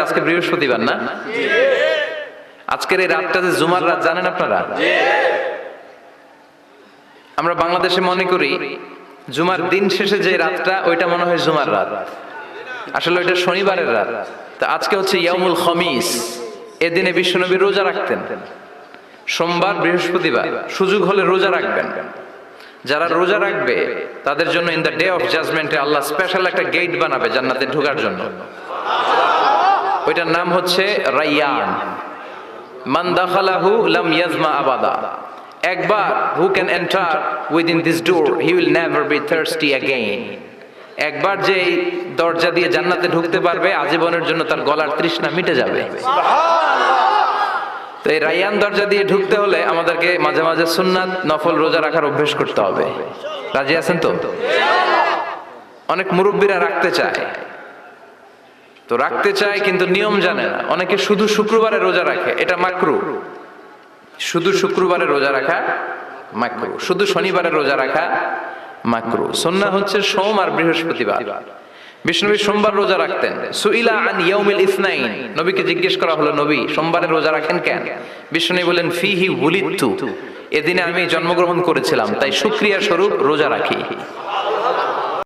আজকে বৃহস্পতিবার না? আজকের এই রাতটা যে জুমার রাত, জানেন আপনারা? আমরা বাংলাদেশে মনে করি, জুমার দিন শেষে যে রাতটা, ওইটা মনে হয় জুমার রাত। আসলে ওইটা শনিবারের রাত। তা আজকে হচ্ছে ইয়ামুল খমিস। এদিনে বিশ্বনবী রোজা রাখতেন। সোমবার, বৃহস্পতিবার। সুযোগ হলে রোজা রাখবেন। যারা রোজা রাখবে, তাদের জন্য ইন দ্য ডে অফ জাজমেন্টে আল্লাহ স্পেশাল একটা গেট বানাবে জান্নাতে ঢোকার জন্য। ওইটার নাম হচ্ছে রাইয়ান। মান দাখালাহু লাম ইয়াজমা আবাদা। একবার who can enter within this door he will never be thirsty again একবার যে এই দরজা দিয়ে জান্নাতে ঢুকতে পারবে আজীবনের জন্য তার গলার তৃষ্ণা মিটে যাবে। তো এই রাইয়ান দরজা দিয়ে ঢুকতে হলে আমাদেরকে মাঝে মাঝে সুন্নাত নফল রোজা রাখার অভ্যেস করতে হবে। রাজি আছেন তো? অনেক মুরব্বীরা রাখতে চায়। তো রাখতে চায় কিন্তু নিয়ম জানে না। অনেকে শুধু শুক্রবারে রোজা রাখে, এটা মাকরু। শুধু শুক্রবারে রোজা রাখা মাকরু। শুধু শনিবারে রোজা রাখা মাকরু। সন্না হচ্ছে সোম আর বৃহস্পতিবার। বিষ্ণুবী সোমবার রোজা রাখতেন। সুইলা আন ইয়াউমিল ইসনাইন। নবীকে জিজ্ঞেস করা হলো, নবী, সোমবারে রোজা রাখেন কেন? বিষ্ণু বলেন ফিহি উলিত্তু এদিনে আমি জন্মগ্রহণ করেছিলাম, তাই শুক্রিয়া স্বরূপ রোজা রাখি।